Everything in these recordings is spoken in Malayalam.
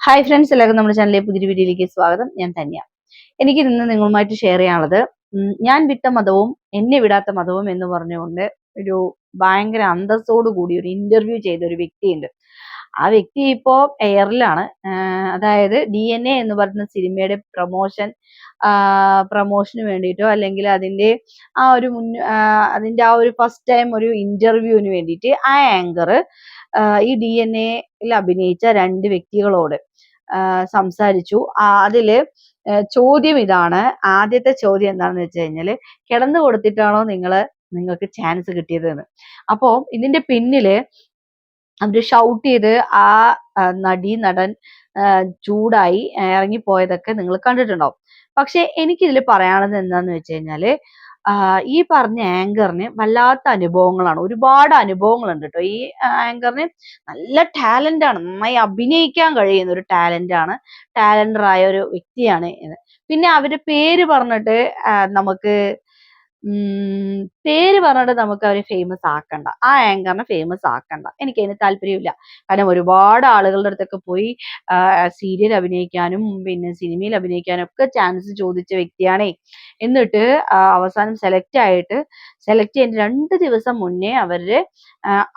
ഹായ് ഫ്രണ്ട്സ് എല്ലാവർക്കും നമ്മുടെ ചാനലിലെ പുതിയ വീഡിയോയിലേക്ക് സ്വാഗതം. ഞാൻ തന്യ. എനിക്ക് ഇന്ന് നിങ്ങളുമായിട്ട് ഷെയർ ചെയ്യാനുള്ളത് ഞാൻ വിട്ട മതവും എന്നെ വിടാത്ത മതവും എന്ന് പറഞ്ഞുകൊണ്ട് ഒരു ഭയങ്കര അന്തസ്സോട് കൂടി ഒരു ഇന്റർവ്യൂ ചെയ്ത ഒരു വ്യക്തിയുണ്ട്. ആ വ്യക്തി ഇപ്പോ എയറിലാണ് അതായത് ഡി എൻ എ എന്ന് പറയുന്ന സിനിമയുടെ പ്രൊമോഷൻ പ്രൊമോഷന് വേണ്ടിയിട്ടോ അല്ലെങ്കിൽ അതിന്റെ ആ ഒരു മുൻ അതിന്റെ ആ ഒരു ഫസ്റ്റ് ടൈം ഒരു ഇന്റർവ്യൂവിന് വേണ്ടിയിട്ട് ആ ആങ്കർ ഈ ഡി എൻ എയിൽ അഭിനയിച്ച രണ്ട് വ്യക്തികളോട് സംസാരിച്ചു. അതിൽ ചോദ്യം ഇതാണ്. ആദ്യത്തെ ചോദ്യം എന്താണെന്ന് വെച്ച് കഴിഞ്ഞാൽ കിടന്നു കൊടുത്തിട്ടാണോ നിങ്ങൾ നിങ്ങൾക്ക് ചാൻസ് കിട്ടിയത് എന്ന് അപ്പോ ഇതിന്റെ പിന്നിൽ അവർ ഷൗട്ട് ചെയ്ത് ആ നടി നടൻ ചൂടായി ഇറങ്ങിപ്പോയതൊക്കെ നിങ്ങൾ കണ്ടിട്ടുണ്ടാവും. പക്ഷെ എനിക്കിതിൽ പറയാനുള്ളത് എന്താന്ന് വെച്ച് കഴിഞ്ഞാൽ ഈ പറഞ്ഞ ആങ്കറിന് വല്ലാത്ത അനുഭവങ്ങളാണ്. ഒരുപാട് അനുഭവങ്ങളുണ്ട് കേട്ടോ ഈ ആങ്കറിന് നല്ല ടാലന്റ് ആണ്. നന്നായി അഭിനയിക്കാൻ കഴിയുന്ന ഒരു ടാലന്റ് ആണ്. ടാലന്റർ ആയ ഒരു വ്യക്തിയാണ് പിന്നെ അവരുടെ പേര് പറഞ്ഞിട്ട് നമുക്ക് പേര് പറഞ്ഞിട്ട് നമുക്ക് അവരെ ഫേമസ് ആക്കണ്ട. ആ ആങ്കറിനെ ഫേമസ് ആക്കണ്ട. എനിക്ക് അതിന് താല്പര്യമില്ല. കാരണം ഒരുപാട് ആളുകളുടെ അടുത്തൊക്കെ പോയി സീരിയൽ അഭിനയിക്കാനും പിന്നെ സിനിമയിൽ അഭിനയിക്കാനും ഒക്കെ ചാൻസ് ചോദിച്ച വ്യക്തിയാണേ. എന്നിട്ട് അവസാനം സെലക്ട് ആയിട്ട് സെലക്ട് ചെയ്യുന്ന രണ്ട് ദിവസം മുന്നേ അവരുടെ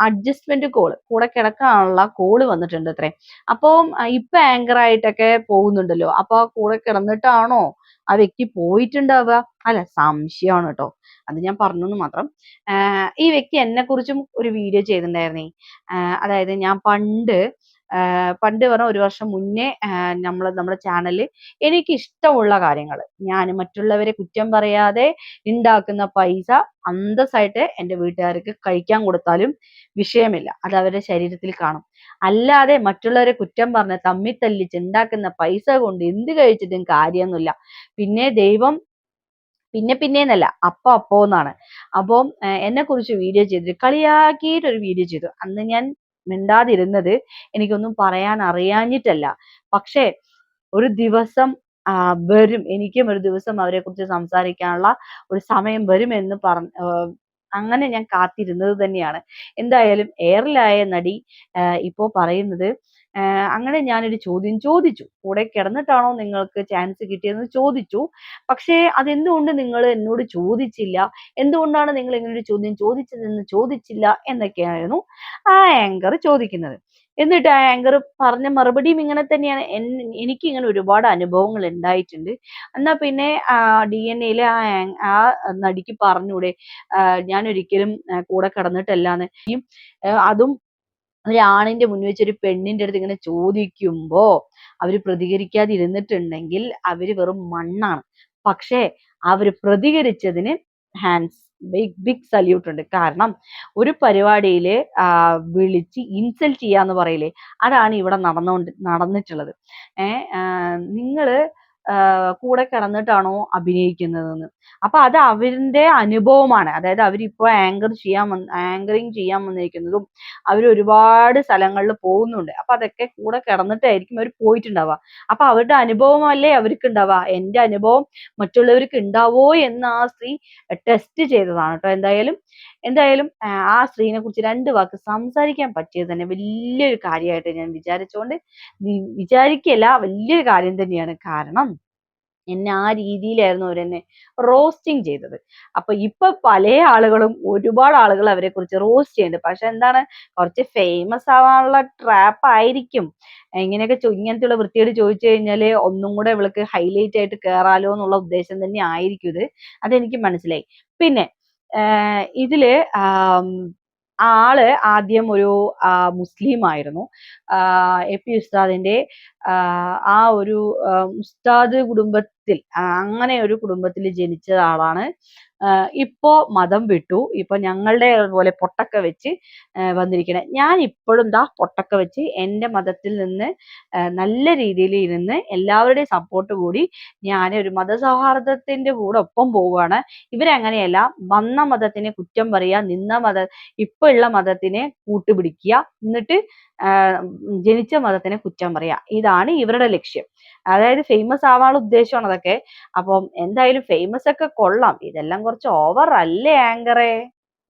അഡ്ജസ്റ്റ്മെന്റ് കോൾ കൂടെ കിടക്കാനുള്ള കോൾ വന്നിട്ടുണ്ട് അത്രേ. അപ്പം ഇപ്പൊ ആങ്കർ ആയിട്ടൊക്കെ പോകുന്നുണ്ടല്ലോ. അപ്പൊ ആ കൂടെ കിടന്നിട്ടാണോ ആ വ്യക്തി പോയിട്ടുണ്ടാവുക? അല്ല സംശയമാണ് കേട്ടോ. അത് ഞാൻ പറഞ്ഞു മാത്രം. ഈ വ്യക്തി എന്നെ കുറിച്ചും ഒരു വീഡിയോ ചെയ്തിട്ടുണ്ടായിരുന്നേ. അതായത് ഞാൻ പണ്ട് പണ്ട് പറഞ്ഞ ഒരു വർഷം മുന്നേ നമ്മൾ നമ്മുടെ ചാനലിൽ എനിക്ക് ഇഷ്ടമുള്ള കാര്യങ്ങൾ ഞാൻ മറ്റുള്ളവരെ കുറ്റം പറയാതെ ഉണ്ടാക്കുന്ന പൈസ അന്തസ്സായിട്ട് എന്റെ വീട്ടുകാർക്ക് കഴിക്കാൻ കൊടുത്താലും വിഷയമില്ല. അത് അവരുടെ ശരീരത്തിൽ കാണും. അല്ലാതെ മറ്റുള്ളവരെ കുറ്റം പറഞ്ഞ് തമ്മി തല്ലിച്ച് ഉണ്ടാക്കുന്ന പൈസ കൊണ്ട് എന്ത് കഴിച്ചിട്ടും കാര്യമൊന്നുമില്ല. പിന്നെ ദൈവം പിന്നെ പിന്നേന്നല്ല അപ്പൊ അപ്പോ എന്നാണ് അപ്പം എന്നെ കുറിച്ച് വീഡിയോ ചെയ്തിട്ട് കളിയാക്കിയിട്ട് ഒരു വീഡിയോ ചെയ്തു. അന്ന് ഞാൻ മിണ്ടാതിരുന്നത് എനിക്കൊന്നും പറയാൻ അറിയാഞ്ഞിട്ടല്ല. പക്ഷേ ഒരു ദിവസം വരും. എനിക്കും ഒരു ദിവസം അവരെ കുറിച്ച് സംസാരിക്കാനുള്ള ഒരു സമയം വരും എന്ന് പറഞ്ഞ അങ്ങനെ ഞാൻ കാത്തിരുന്നത് തന്നെയാണ്. എന്തായാലും എയറിലായ നടി ഇപ്പോൾ ഇപ്പോ പറയുന്നത് അങ്ങനെ ഞാനൊരു ചോദ്യം ചോദിച്ചു. കൂടെ കിടന്നിട്ടാണോ നിങ്ങൾക്ക് ചാൻസ് കിട്ടിയതെന്ന് ചോദിച്ചു. പക്ഷേ അതെന്തുകൊണ്ട് നിങ്ങൾ എന്നോട് ചോദിച്ചില്ല? എന്തുകൊണ്ടാണ് നിങ്ങൾ ഇങ്ങനെ ഒരു ചോദ്യം ചോദിച്ചതെന്ന് ചോദിച്ചില്ല എന്നൊക്കെയായിരുന്നു ആ ആങ്കർ ചോദിക്കുന്നത്. എന്നിട്ട് ആ ആങ്കർ പറഞ്ഞ മറുപടിയും ഇങ്ങനെ തന്നെയാണ്. എനിക്ക് ഇങ്ങനെ ഒരുപാട് അനുഭവങ്ങൾ ഉണ്ടായിട്ടുണ്ട്. എന്നാ പിന്നെ ഡി എൻ എയിലെ ആ ആ നടിക്ക് പറഞ്ഞൂടെ ഞാൻ ഒരിക്കലും കൂടെ കിടന്നിട്ടല്ലാന്ന്. അതും ഒരു ആണിന്റെ മുന്നിൽ വെച്ച് ഒരു പെണ്ണിന്റെ അടുത്ത് ഇങ്ങനെ ചോദിക്കുമ്പോ അവർ പ്രതികരിക്കാതിരുന്നിട്ടുണ്ടെങ്കിൽ അവർ വെറും മണ്ണാണ്. പക്ഷേ അവർ പ്രതികരിച്ചതിന് ഹാൻഡ്സ് ബിഗ് ബിഗ് സല്യൂട്ട് ഉണ്ട്. കാരണം ഒരു പരിപാടിയിൽ ആ, വിളിച്ച് ഇൻസൾട്ട് ചെയ്യാന്ന് പറയില്ലേ അതാണ് ഇവിടെ നടന്നുകൊണ്ട് നടന്നിട്ടുള്ളത്. ഏഹ് നിങ്ങൾ കൂടെ കിടന്നിട്ടാണോ അഭിനയിക്കുന്നതെന്ന്. അപ്പൊ അത് അവരിന്റെ അനുഭവമാണ്. അതായത് അവരിപ്പോ ആങ്കർ ചെയ്യാൻ വന്ന് ആങ്കറിങ് ചെയ്യാൻ വന്നിരിക്കുന്നതും അവർ ഒരുപാട് സ്ഥലങ്ങളിൽ പോകുന്നുണ്ട്. അപ്പൊ അതൊക്കെ കൂടെ കിടന്നിട്ടായിരിക്കും അവർ പോയിട്ടുണ്ടാവുക. അപ്പൊ അവരുടെ അനുഭവമല്ലേ അവർക്ക് ഉണ്ടാവുക എന്റെ അനുഭവം മറ്റുള്ളവർക്ക് ഉണ്ടാവോ എന്ന് ആ സ്ത്രീ ടെസ്റ്റ് ചെയ്തതാണ് കേട്ടോ. എന്തായാലും എന്തായാലും ആ, സ്ത്രീനെ കുറിച്ച് രണ്ട് വാക്ക് സംസാരിക്കാൻ പറ്റിയത് തന്നെ വലിയൊരു കാര്യമായിട്ട് ഞാൻ വിചാരിച്ചുകൊണ്ട് വിചാരിക്കല്ല വലിയൊരു കാര്യം തന്നെയാണ് കാരണം എന്നെ ആ രീതിയിലായിരുന്നു അവരെന്നെ റോസ്റ്റിംഗ് ചെയ്തത്. അപ്പൊ ഇപ്പൊ പല ആളുകളും ഒരുപാട് ആളുകൾ അവരെ കുറിച്ച് റോസ്റ്റ് ചെയ്യുന്നുണ്ട്. പക്ഷെ എന്താണ് കുറച്ച് ഫേമസ് ആവാനുള്ള ട്രാപ്പ് ആയിരിക്കും. ഇങ്ങനെയൊക്കെ ഇങ്ങനത്തെയുള്ള വൃത്തിയോട് ചോദിച്ചു കഴിഞ്ഞാൽ ഒന്നും കൂടെ ഇവൾക്ക് ഹൈലൈറ്റ് ആയിട്ട് കേറാലോ എന്നുള്ള ഉദ്ദേശം തന്നെ ആയിരിക്കും ഇത്. അതെനിക്ക് മനസ്സിലായി. പിന്നെ ഇതിൽ ആൾ ആദ്യം ഒരു മുസ്ലിം ആയിരുന്നു. എ പി ഉസ്താദിന്റെ ആ ഒരു ഉസ്താദ് കുടുംബത്തിൽ അങ്ങനെ ഒരു കുടുംബത്തിൽ ജനിച്ച ആളാണ്. ഇപ്പോ മതം വിട്ടു. ഇപ്പൊ ഞങ്ങളുടെ പോലെ പൊട്ടക്ക വെച്ച് വന്നിരിക്കണേ. ഞാൻ ഇപ്പോഴും ദാ പൊട്ടക്ക വെച്ച് എന്റെ മതത്തിൽ നിന്ന് നല്ല രീതിയിൽ ഇരുന്ന് എല്ലാവരുടെയും സപ്പോർട്ട് കൂടി ഞാൻ ഒരു മതസൗഹാർദ്ദത്തിന്റെ കൂടെ ഒപ്പം പോവുകയാണ്. ഇവരങ്ങനെയല്ല വന്ന മതത്തിനെ കുറ്റം പറയുക നിന്ന മത ഇപ്പൊ ഉള്ള മതത്തിനെ കൂട്ടുപിടിക്കുക എന്നിട്ട് ജനിച്ച മതത്തിനെ കുറ്റം പറയുക. ഇതാണ് ഇവരുടെ ലക്ഷ്യം. അതായത് ഫേമസ് ആവാനുള്ള ഉദ്ദേശമാണ് അതൊക്കെ. അപ്പം എന്തായാലും ഫേമസ് ഒക്കെ കൊള്ളാം. ഇതെല്ലാം കുറച്ച് ഓവർ അല്ലേ ആങ്കറേ